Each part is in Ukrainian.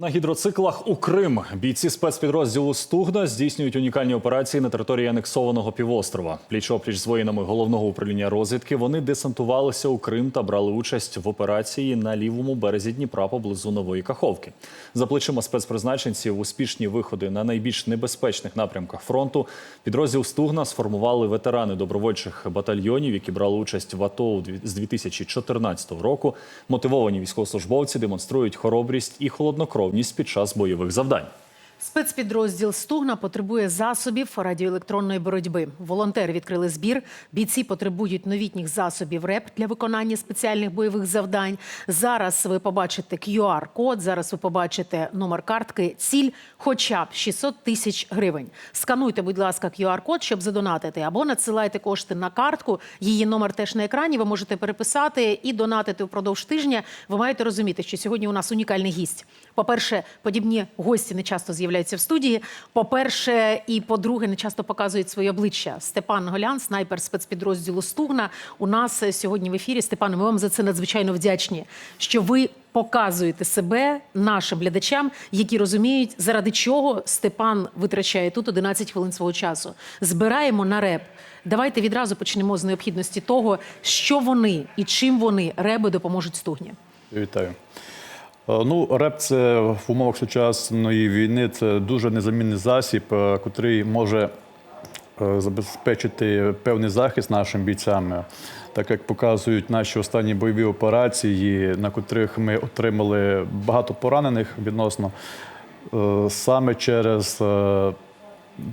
На гідроциклах у Крим бійці спецпідрозділу Стугна здійснюють унікальні операції на території анексованого півострова. Пліч-опліч з воїнами головного управління розвідки вони десантувалися у Крим та брали участь в операції на лівому березі Дніпра поблизу Нової Каховки. За плечима спецпризначенців успішні виходи на найбільш небезпечних напрямках фронту. Підрозділ Стугна сформували ветерани добровольчих батальйонів, які брали участь в АТО з 2014 року. Мотивовані військовослужбовці демонструють хоробрість і холоднокровність під час бойових завдань. Спецпідрозділ Стугна потребує засобів радіоелектронної боротьби. Волонтери відкрили збір. Бійці потребують новітніх засобів РЕП для виконання спеціальних бойових завдань. Зараз ви побачите QR-код, зараз ви побачите номер картки. Ціль хоча б 600 тисяч гривень. Скануйте, будь ласка, QR-код, щоб задонатити, або надсилайте кошти на картку. Її номер теж на екрані. Ви можете переписати і донатити впродовж тижня. Ви маєте розуміти, що сьогодні у нас унікальний гість. По-перше, подібні гості не часто з'являються в студії. По-перше, і по-друге, не часто показують своє обличчя. Степан Голян, снайпер спецпідрозділу Стугна. У нас сьогодні в ефірі. Степане, ми вам за це надзвичайно вдячні, що ви показуєте себе нашим глядачам, які розуміють, заради чого Степан витрачає тут 11 хвилин свого часу. Збираємо на реп. Давайте відразу почнемо з необхідності того, що вони і чим вони реби допоможуть стугні. Вітаю. Е, Ну, РЕП це в умовах сучасної війни це дуже незамінний засіб, е, котрий може е, забезпечити певний захист нашим бійцям, так як показують наші останні бойові операції, на котрих ми отримали багато поранених відносно е, саме через е,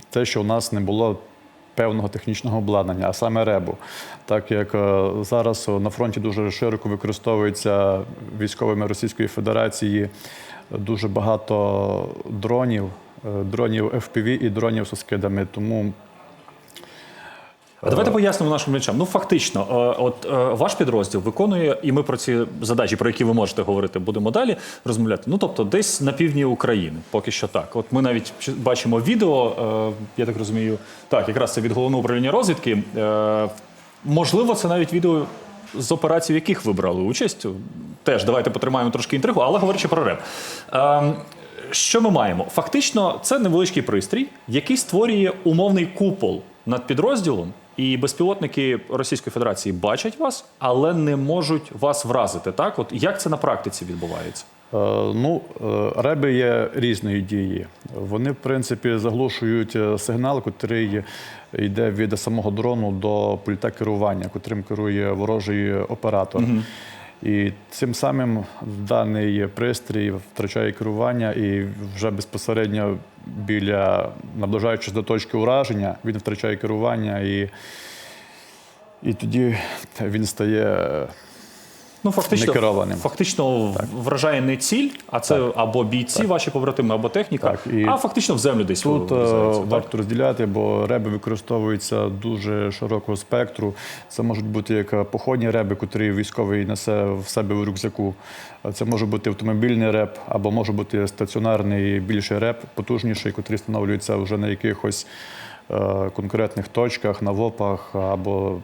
те, що у нас не було певного технічного обладнання, а саме ребу. Так як е, зараз е, на фронті дуже широко використовується військовими Російської Федерації дуже багато дронів, е, дронів FPV і дронів з скидами. Тому А давайте пояснимо нашим глядачам. Ну фактично, е, от е, ваш підрозділ виконує, і ми про ці задачі, про які ви можете говорити, будемо далі розмовляти. Ну тобто, десь на півдні України, поки що так. От ми навіть бачимо відео. е, Я так розумію, так якраз це від головного управління розвідки. Е, Можливо, це навіть відео з операцій, в яких ви брали участь. Теж давайте потримаємо трошки інтригу, але говорячи про реп. Що ми маємо? Фактично, це невеличкий пристрій, який створює умовний купол над підрозділом, і безпілотники Російської Федерації бачать вас, але не можуть вас вразити. Так, от як це на практиці відбувається? Е, Ну, е, реби є різної дії. Вони, в принципі, заглушують е, сигнал, який йде від самого дрону до пульта керування, котрим керує ворожий оператор. І цим самим даний пристрій втрачає керування і вже безпосередньо біля наближаючись до точки ураження, він втрачає керування і, і тоді він стає Ну, фактично, Некерованим. фактично вражає не ціль, а це або бійці, ваші побратими, або техніка, Так, і а фактично в землю десь Тут е, так? варто розділяти, бо реби використовуються дуже широкого спектру. Це можуть бути як походні реби, котрі військовий несе в себе в рюкзаку. Це може бути автомобільний реп, або може бути стаціонарний більший реп, потужніший, котрий встановлюється вже на якихось е, конкретних точках, на ВОПах або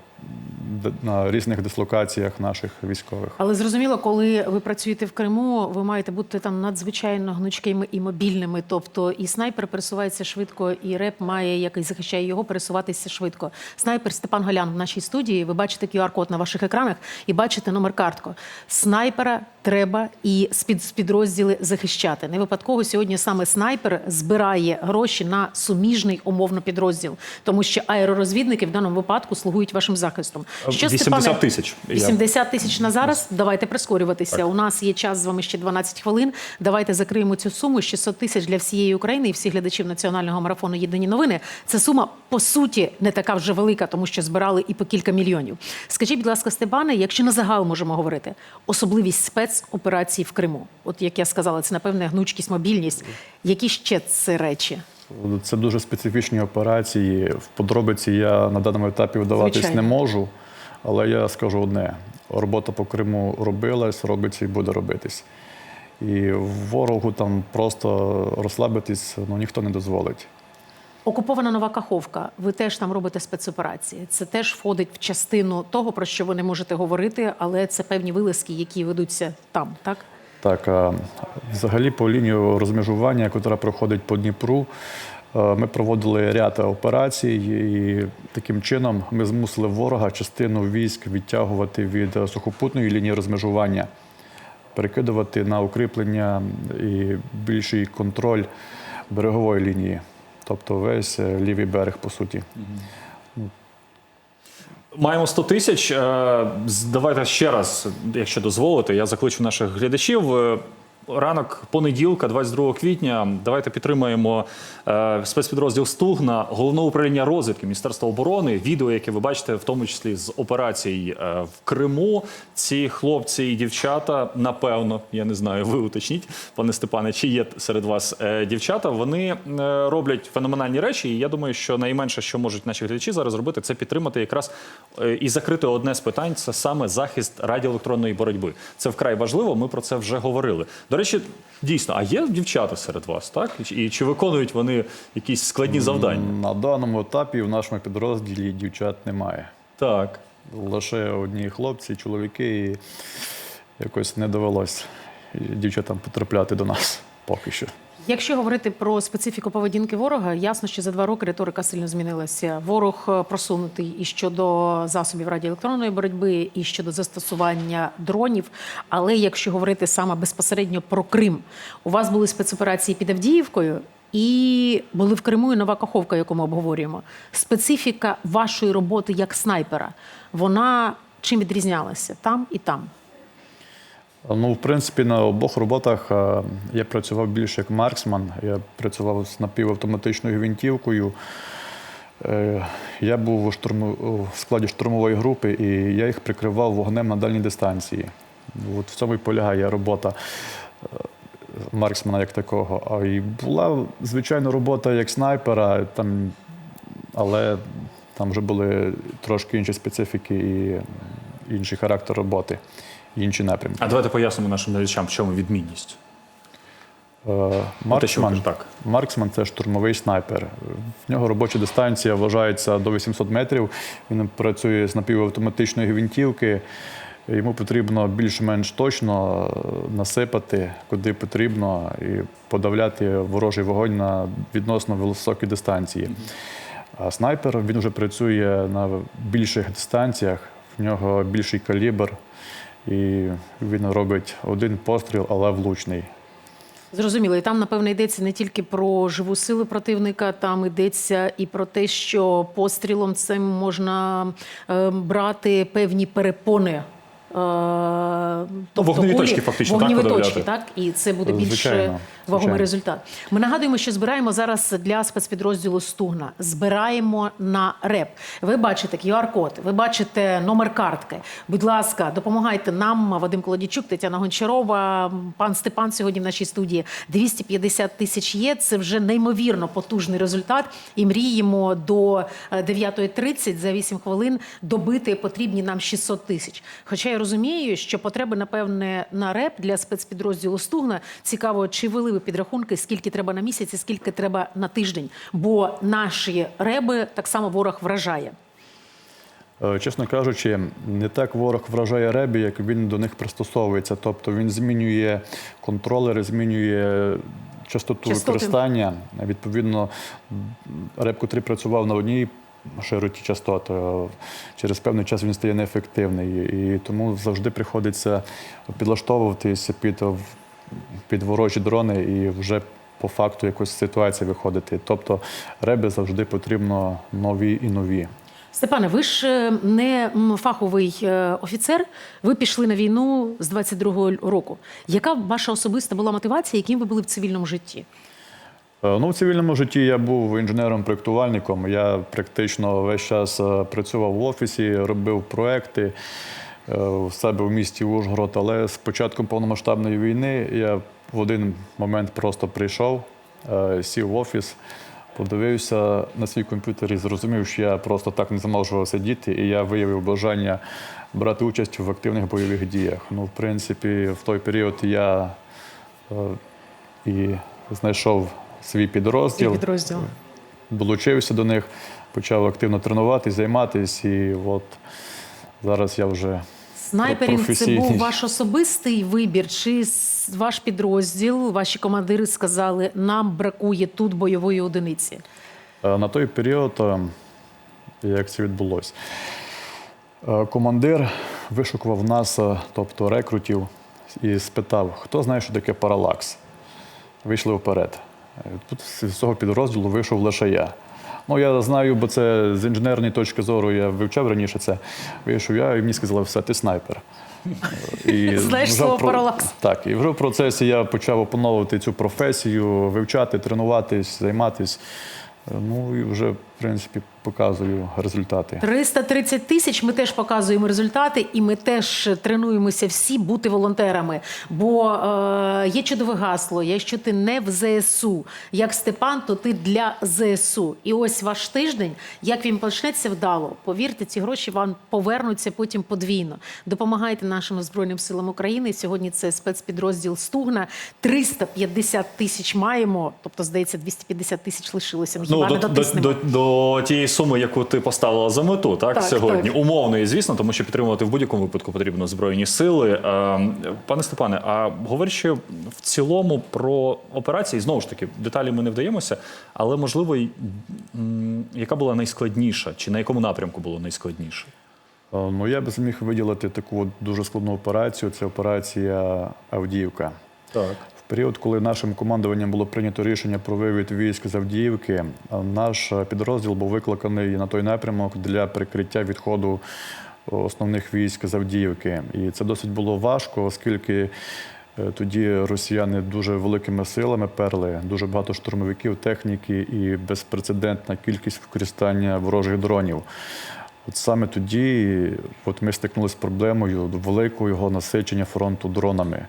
на різних дислокаціях наших військових. Але зрозуміло, коли ви працюєте в Криму, ви маєте бути там надзвичайно гнучкими і мобільними. Тобто і снайпер пересувається швидко, і реп має, який захищає його, пересуватися швидко. Снайпер Степан Голян в нашій студії. Ви бачите QR-код на ваших екранах і бачите номер картку. Снайпера треба і спід спідрозділи захищати. Не випадково сьогодні саме снайпер збирає гроші на суміжний умовно підрозділ, тому що аеророзвідники в даному випадку слугують вашим захистом. 80 тисяч. Я- 80 тисяч на зараз. Давайте прискорюватися. У нас є час з вами ще 12 хвилин. Давайте закриємо цю суму. 600 тисяч для всієї України і всіх глядачів національного марафону Єдині новини. Це сума по суті не така вже велика, тому що збирали і по кілька мільйонів. Скажіть, будь ласка, Степане, якщо на загал можемо говорити, особливість спецоперацій в Криму. От як я сказала, це напевне гнучкість, мобільність. Які ще це речі? Це дуже специфічні операції. В подробиці я на даному етапі вдаватись Звичайно. не можу, але я скажу одне: робота по Криму робилась, робиться і буде робитись. І ворогу там просто розслабитись ну, ніхто не дозволить. Окупована нова Каховка. Ви теж там робите спецоперації. Це теж входить в частину того, про що ви не можете говорити, але це певні вилазки, які ведуться там, так? Так, взагалі по лінію розмежування, яка проходить по Дніпру, е, ми проводили ряд операцій, і таким чином ми змусили ворога частину військ відтягувати від е, сухопутної лінії розмежування, перекидувати на укріплення і більший контроль берегової лінії, тобто весь е, лівий берег, по суті. Маємо 100 тисяч. Е, Давайте ще раз, якщо дозволите, я закличу наших глядачів. Ранок понеділка, 22 квітня. Давайте підтримаємо е, спецпідрозділ Стугна, головного управління розвідки Міністерства оборони. Відео, яке ви бачите, в тому числі з операцій е, в Криму. Ці хлопці і дівчата, напевно, я не знаю, ви уточніть, пане Степане, чи є серед вас е, дівчата. Вони е, роблять феноменальні речі. І я думаю, що найменше, що можуть наші глядачі зараз зробити, це підтримати якраз е, і закрити одне з питань це саме захист радіоелектронної боротьби. Це вкрай важливо. Ми про це вже говорили. До речі, дійсно, а є дівчата серед вас, так? І чи виконують вони якісь складні завдання? На даному етапі в нашому підрозділі дівчат немає. Так. Лише одні хлопці, чоловіки, і якось не довелось дівчатам потрапляти до нас поки що. Якщо говорити про специфіку поведінки ворога, ясно, що за два роки риторика сильно змінилася. Ворог е, просунутий і щодо засобів радіоелектронної боротьби, і щодо застосування дронів. Але якщо говорити саме безпосередньо про Крим, у вас були спецоперації під Авдіївкою. І були в Криму і Нова Каховка, яку ми обговорюємо. Специфіка вашої роботи як снайпера, вона чим відрізнялася там і там? Ну, в принципі, на обох роботах е, я працював більше як марксман. Я працював з напівавтоматичною гвинтівкою. Е, Я був у, штурму, у складі штурмової групи, і я їх прикривав вогнем на дальній дистанції. От в цьому і полягає робота е, марксмана як такого. А і була, звичайно, робота як снайпера, там, але там вже були трошки інші специфіки і інший характер роботи, інші напрямки. А давайте пояснимо нашим глядачам, в чому відмінність. Е, Марксман, так. Марксман це штурмовий снайпер. В нього робоча дистанція вважається до 800 метрів. Він працює з напівавтоматичної гвинтівки. Йому потрібно більш-менш точно е, насипати, куди потрібно, і подавляти ворожий вогонь на відносно високій дистанції. А снайпер він вже працює на більших дистанціях, в нього більший калібр, і він робить один постріл, але влучний. Зрозуміло, і там, напевно, йдеться не тільки про живу силу противника, там йдеться і про те, що пострілом цим можна е, брати певні перепони. Е, вогневі кулі- точки фактично, так, вогневі подавляти? точки, так і це буде більш Звичайно, вагомий звичайно. результат. Ми нагадуємо, що збираємо зараз для спецпідрозділу Стугна. Збираємо на реп. Ви бачите QR-код, ви бачите номер картки. Будь ласка, допомагайте нам, Вадим Колодічук, Тетяна Гончарова, пан Степан сьогодні в нашій студії. 250 тисяч є. Це вже неймовірно потужний результат. І мріємо до е, 9.30 за 8 хвилин добити потрібні нам 600 тисяч. Хоча я розумію, що потреби, напевне, на реп для спецпідрозділу Стугна цікаво, чи вели ви підрахунки, скільки треба на місяць і скільки треба на тиждень. Бо наші реби так само ворог вражає. Е, Чесно кажучи, не так ворог вражає ребі, як він до них пристосовується. Тобто він змінює контролери, змінює частоту Частоти. використання. Відповідно, реб, котрий працював на одній широті частот, е, через певний час він стає неефективний. І тому завжди приходиться підлаштовуватися під, під ворожі дрони і вже по факту якось ситуації виходити. Тобто реби завжди потрібно нові і нові. Степане, ви ж е, не фаховий е, офіцер. Ви пішли на війну з 22-го року. Яка ваша особиста була мотивація, яким ви були в цивільному житті? Е, Ну, в цивільному житті я був інженером-проєктувальником. Я практично весь час е, працював в офісі, робив проекти е, у себе в місті Ужгород. Але з початком повномасштабної війни я в один момент просто прийшов, сів в офіс, подивився на свій комп'ютер і зрозумів, що я просто так не зможу сидіти, і я виявив бажання брати участь в активних бойових діях. Ну, в принципі, в той період я і знайшов свій підрозділ, підрозділ. долучився до них, почав активно тренуватись, займатися, і от зараз я вже Снайперінг це був ваш особистий вибір, чи ваш підрозділ, ваші командири сказали, нам бракує тут бойової одиниці? Е, На той період, е, як це відбулося, е, командир вишукував нас, тобто рекрутів, і спитав, хто знає, що таке паралакс. Вийшли вперед. Тут з цього підрозділу вийшов лише я. Ну, я знаю, бо це з інженерної точки зору я вивчав раніше це. Вийшов я, і мені сказали, все, ти снайпер. І Знаєш слово про- «паралакс». Так, і вже в процесі я почав опановувати цю професію, вивчати, тренуватись, займатись. Ну і вже, принципі, показую результати. 330 тисяч. Ми теж показуємо результати, і ми теж тренуємося всі бути волонтерами. Бо е, є чудове гасло: якщо ти не в ЗСУ, як Степан, то ти для ЗСУ. І ось ваш тиждень, як він почнеться вдало, повірте, ці гроші вам повернуться потім подвійно. Допомагайте нашим збройним силам України. Сьогодні це спецпідрозділ Стугна. 350 тисяч маємо. Тобто, здається, 250 тисяч лишилося. Хіба Ну, не до, до, до, до тієї суми, яку ти поставила за мету, так, Так, сьогодні. так. Умовної, звісно, тому що підтримувати в будь-якому випадку потрібно збройні сили. Е, Пане Степане, а говорячи в цілому про операції, знову ж таки, деталі ми не вдаємося, але можливо, яка була найскладніша, чи на якому напрямку було найскладніше? Е, Ну, я б зміг виділити таку дуже складну операцію. Це операція Авдіївка. Так. Період, коли нашим командуванням було прийнято рішення про вивід військ з Авдіївки, е, наш е, підрозділ був викликаний на той напрямок для прикриття відходу основних військ з Авдіївки. І це досить було важко, оскільки е, тоді росіяни дуже великими силами перли, дуже багато штурмовиків, техніки і безпрецедентна кількість використання ворожих дронів. От саме тоді от ми стикнулися з проблемою великого насичення фронту дронами.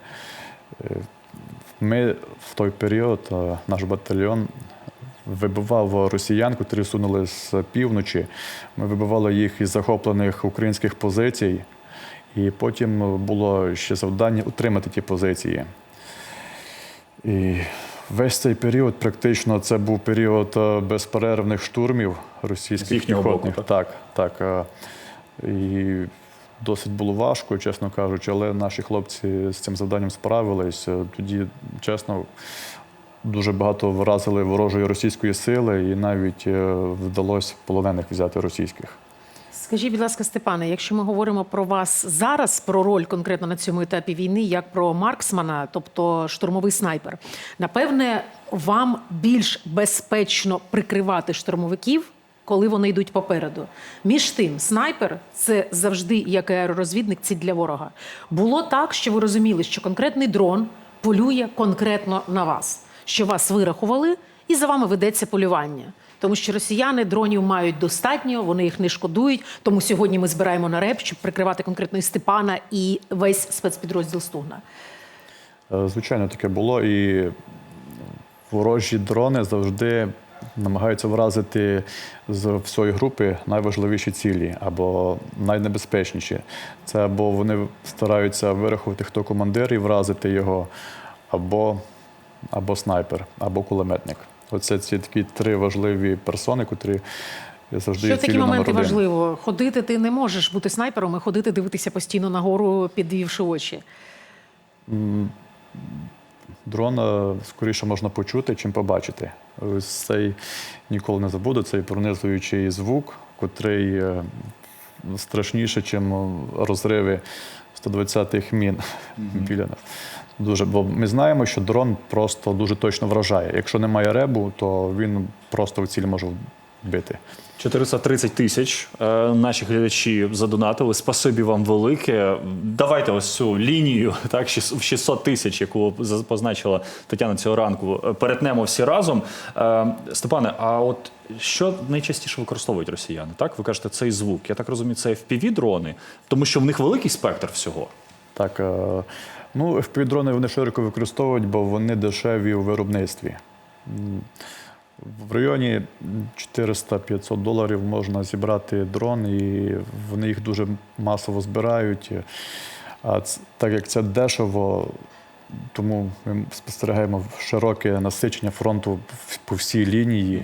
Ми в той період, е, наш батальйон вибивав росіян, котрі сунули з півночі. Ми вибивали їх із захоплених українських позицій, і потім було ще завдання утримати ті позиції. І весь цей період, практично, це був період е, безперервних штурмів російських З їхнього боку, піхотних. так, так. е, І досить було важко, чесно кажучи, але наші хлопці з цим завданням справились. Е, Тоді, чесно, дуже багато вразили ворожої російської сили, і навіть е, вдалося полонених взяти російських. Скажіть, будь ласка, Степане, якщо ми говоримо про вас зараз, про роль конкретно на цьому етапі війни, як про марксмана, тобто штурмовий снайпер, напевне, вам більш безпечно прикривати штурмовиків, коли вони йдуть попереду. Між тим, снайпер це завжди як аеророзвідник, це для ворога. Було так, що ви розуміли, що конкретний дрон полює конкретно на вас, що вас вирахували, і за вами ведеться полювання. Тому що росіяни дронів мають достатньо, вони їх не шкодують. Тому сьогодні ми збираємо на реп, щоб прикривати конкретно і Степана і весь спецпідрозділ Стугна. Е, Звичайно, таке було. І ворожі дрони завжди намагаються вразити з всієї групи найважливіші цілі або найнебезпечніші. Це або вони стараються вирахувати, хто командир і вразити його, або, або снайпер, або кулеметник. Оце ці такі три важливі персони, котрі завжди Що в такі моменти важливо? Ходити ти не можеш бути снайпером і ходити дивитися постійно нагору, підвівши очі. Дрона скоріше можна почути, чим побачити. Ось цей ніколи не забуду, цей пронизуючий звук, котрий е, страшніше, ніж розриви 120-х мін біля нас. Дуже, бо ми знаємо, що дрон просто дуже точно вражає. Якщо немає ребу, то він просто в ціль може вбити. 430 тисяч е, наші глядачі задонатили. Спасибі вам велике. Давайте ось цю лінію, так, в 600 тисяч, яку позначила Тетяна цього ранку, е, перетнемо всі разом. Е, Степане, а от що найчастіше використовують росіяни? Так, ви кажете, цей звук. Я так розумію, це FPV-дрони, тому що в них великий спектр всього. Так, ну, FPV-дрони вони широко використовують, бо вони дешеві у виробництві. В районі 400-500 доларів можна зібрати дрон, і вони їх дуже масово збирають. А так як це дешево, тому ми спостерігаємо широке насичення фронту по всій лінії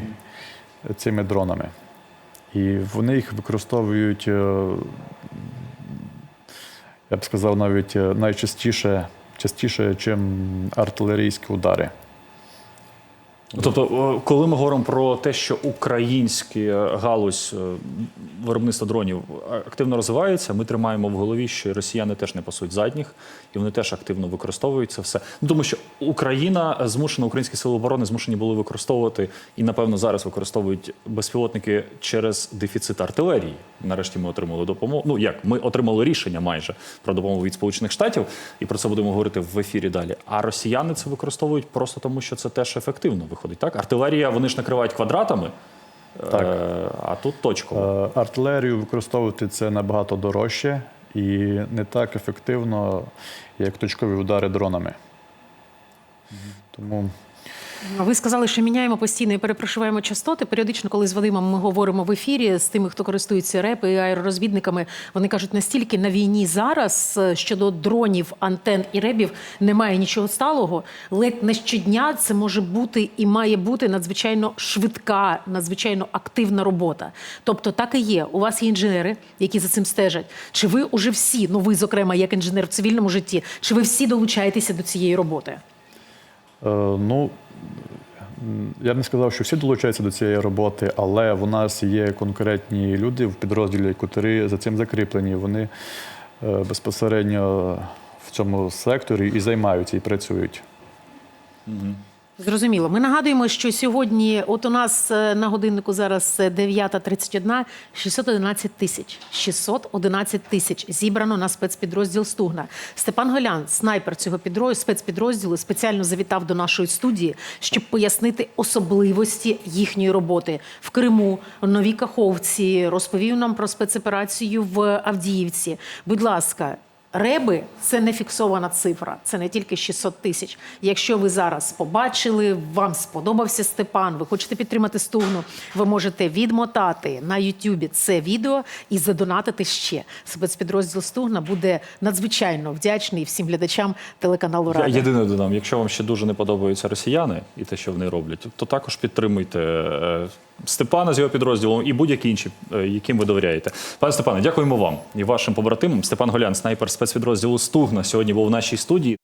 цими дронами. І вони їх використовують е, я б сказав, навіть е, найчастіше, частіше, ніж артилерійські удари. Тобто, е, коли ми говоримо про те, що українська галузь е, виробництва дронів активно розвивається, ми тримаємо в голові, що росіяни теж не пасуть задніх, і вони теж активно використовують це все. Ну тому що Україна змушена, українські сили оборони змушені були використовувати і, напевно, зараз використовують безпілотники через дефіцит артилерії. Нарешті ми отримали допомогу. Ну як ми отримали рішення майже про допомогу від Сполучених Штатів, і про це будемо говорити в ефірі далі. А росіяни це використовують просто тому, що це теж ефективно виходить. Так, артилерія вони ж накривають квадратами, Так. е, а тут точково. Е, Артилерію використовувати це набагато дорожче і не так ефективно, як точкові удари дронами. Тому Ви сказали, що міняємо постійно і перепрошуваємо частоти. Періодично, коли з Вадимом ми говоримо в ефірі з тими, хто користується РЕП і аеророзвідниками, вони кажуть, настільки на війні зараз е, щодо дронів, антен і ребів немає нічого сталого. Ледь не щодня це може бути і має бути надзвичайно швидка, надзвичайно активна робота. Тобто, так і є. У вас є інженери, які за цим стежать. Чи ви уже всі, ну ви, зокрема, як інженер в цивільному житті, чи ви всі долучаєтеся до цієї роботи? Е, Ну, я б не сказав, що всі долучаються до цієї роботи, але в нас є конкретні люди в підрозділі, котрі за цим закріплені. Вони е, безпосередньо в цьому секторі і займаються, і працюють. Зрозуміло. Ми нагадуємо, що сьогодні, от у нас е, на годиннику зараз е, 9.31, 611 тисяч. 611 тисяч зібрано на спецпідрозділ Стугна. Степан Голян, снайпер цього підрозділу, спецпідрозділу, спеціально завітав до нашої студії, щоб пояснити особливості їхньої роботи в Криму, в Новій Каховці. Розповів нам про спецоперацію в Авдіївці. Будь ласка. Реби це не фіксована цифра, це не тільки 600 тисяч. Якщо ви зараз побачили, вам сподобався Степан, ви хочете підтримати стугну, ви можете відмотати на Ютубі це відео і задонатити ще. Спецпідрозділ Стугна буде надзвичайно вдячний всім глядачам телеканалу Я Рада. єдине додам, якщо вам ще дуже не подобаються росіяни і те, що вони роблять, то також підтримуйте е, Степана з його підрозділом і будь-які інші, е, яким ви довіряєте. Пане Степане, дякуємо вам і вашим побратимам. Степан Голян, снайпер спецпідрозділу Стугна, сьогодні був в нашій студії.